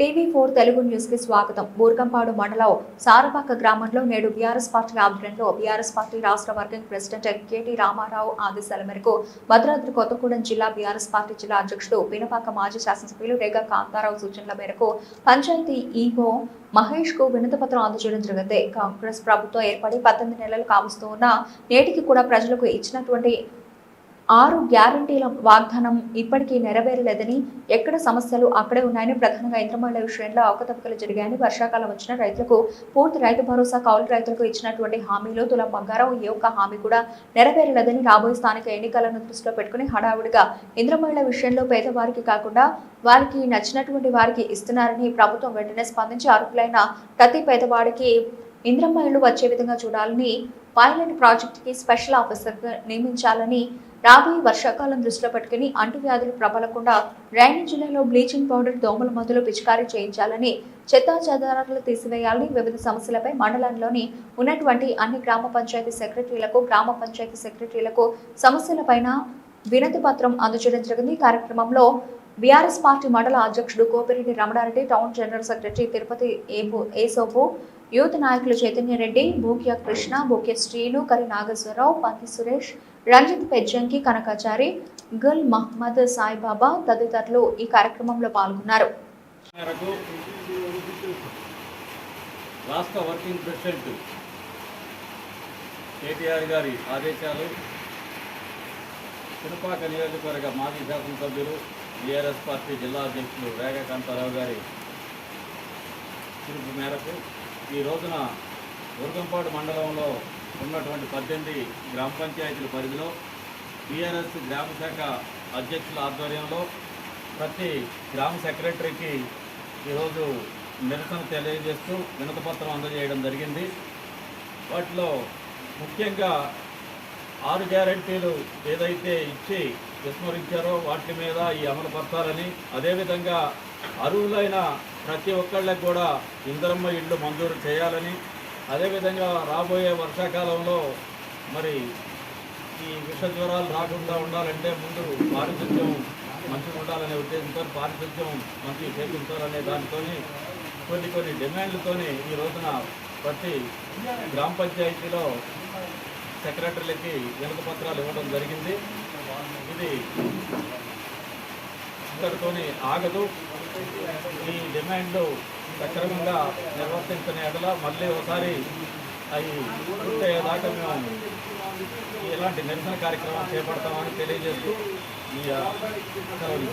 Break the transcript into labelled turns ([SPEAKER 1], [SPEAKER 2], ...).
[SPEAKER 1] TV four Telugu న్యూస్కి స్వాగతం. బూర్గంపాడు మండలం సారపాక గ్రామంలో నేడు బీఆర్ఎస్ పార్టీ ఆధ్వర్యంలో బీఆర్ఎస్ పార్టీ రాష్ట్ర working president K T Ramarao ఆదేశాల మేరకు భద్రాద్రి కొత్తగూడెం జిల్లా బీఆర్ఎస్ పార్టీ జిల్లా అధ్యక్షుడు పినపాక మాజీ శాసనసభ్యులు రేగా కాంతారావు సూచనల మేరకు పంచాయతీ ఈవో మహేష్కు వినతిపత్రం అందజేయడం జరిగింది. కాంగ్రెస్ ప్రభుత్వం ఏర్పడి పద్దెనిమిది నెలలు కావస్తూ ఉన్న నేటికి కూడా ప్రజలకు ఇచ్చినటువంటి ఆరు గ్యారంటీల వాగ్దానం ఇప్పటికీ నెరవేరలేదని ఎక్కడ సమస్యలు అక్కడే ఉన్నాయని ప్రధానంగా ఇంద్రమహిళ విషయంలో అవకతవకలు జరిగాయని వర్షాకాలం వచ్చిన రైతులకు పూర్తి రైతు భరోసా కౌలు రైతులకు ఇచ్చినటువంటి హామీలు తులం బంగారం ఏ ఒక్క హామీ కూడా నెరవేరలేదని రాబోయే స్థానిక ఎన్నికలను దృష్టిలో పెట్టుకుని హడావుడిగా ఇంద్రమహిళ విషయంలో పేదవారికి కాకుండా వారికి నచ్చినటువంటి వారికి ఇస్తున్నారని ప్రభుత్వం వెంటనే స్పందించి అర్హులైన ప్రతి పేదవాడికి ఇంద్రమహిళలు వచ్చే విధంగా చూడాలని పైలట్ ప్రాజెక్టుకి స్పెషల్ ఆఫీసర్గా నియమించాలని రాబోయే వర్షాకాలం దృష్టిలో పెట్టుకుని అంటువ్యాధులు ప్రబలకుండా డ్రైనేజీలలో బ్లీచింగ్ పౌడర్ దోమల మందులు పిచికారీ చేయించాలని చెత్తా చెదారాలు తీసివేయాలని వివిధ సమస్యలపై మండలంలోని ఉన్నటువంటి అన్ని గ్రామ పంచాయతీ సెక్రటరీలకు గ్రామ పంచాయతీ సెక్రటరీలకు సమస్యలపైన వినతి పత్రం అందజేయడం జరిగింది. కార్యక్రమంలో బీఆర్ఎస్ పార్టీ మండల అధ్యక్షుడు Kopireddy Ramana Reddy town general secretary Tirupati Esopu youth నాయకులు చైతన్యరెడ్డి భూక్య కృష్ణ భూక్య శ్రీను కరి నాగేశ్వరరావు పంతి సురేష్ రంజిత్ పెజ్జంకి కనకాచారి గుల్ మహమ్మద్ సాయిబాబా తదితరులు ఈ కార్యక్రమంలో పాల్గొన్నారు.
[SPEAKER 2] రాష్ట్ర వర్కింగ్ ప్రెసిడెంట్ కేటీఆర్ గారి ఆదేశాలు తిరుపాక నియోజకవర్గ మాజీ శాసనసభ్యులు బీఆర్ఎస్ పార్టీ జిల్లా అధ్యక్షులు రేగా కాంతారావు గారి పిలుపు మేరకు ఈ రోజున దుర్గంపాడు మండలంలో ఉన్నటువంటి పద్దెనిమిది గ్రామ పంచాయతీల పరిధిలో టీఆర్ఎస్ గ్రామ శాఖ అధ్యక్షుల ఆధ్వర్యంలో ప్రతి గ్రామ సెక్రటరీకి ఈరోజు నిరసన తెలియజేస్తూ వినతపత్రం అందజేయడం జరిగింది. వాటిలో ముఖ్యంగా ఆరు గ్యారంటీలు ఏదైతే ఇచ్చి విస్మరించారో వాటి మీద ఈ అమలు పరచాలని అదేవిధంగా అరువులైన ప్రతి ఒక్కళ్ళకి కూడా ఇందరమ్మ ఇళ్ళు మంజూరు చేయాలని అదేవిధంగా రాబోయే వర్షాకాలంలో మరి ఈ విష జ్వరాలు రాకుండా ఉండాలంటే ముందు పారిశుద్ధ్యం మంచిగా ఉండాలనే ఉద్దేశంతో పారిశుద్ధ్యం మంచిగా చేపించాలనే దానితోని కొన్ని కొన్ని డిమాండ్లతోని ఈ రోజున ప్రతి గ్రామ పంచాయతీలో సెక్రటరీలకి వెనుక పత్రాలు ఇవ్వడం జరిగింది. ఇది ఇద్దరితో ఆగదు. ఈ డిమాండ్లు సక్రమంగా నిర్వర్తించిన ఎడల మళ్ళీ ఒకసారి అవి పూర్తయ్యేదాకా మేము ఎలాంటి నిరసన కార్యక్రమాలు చేపడతామని తెలియజేస్తూ ఈ సెలవు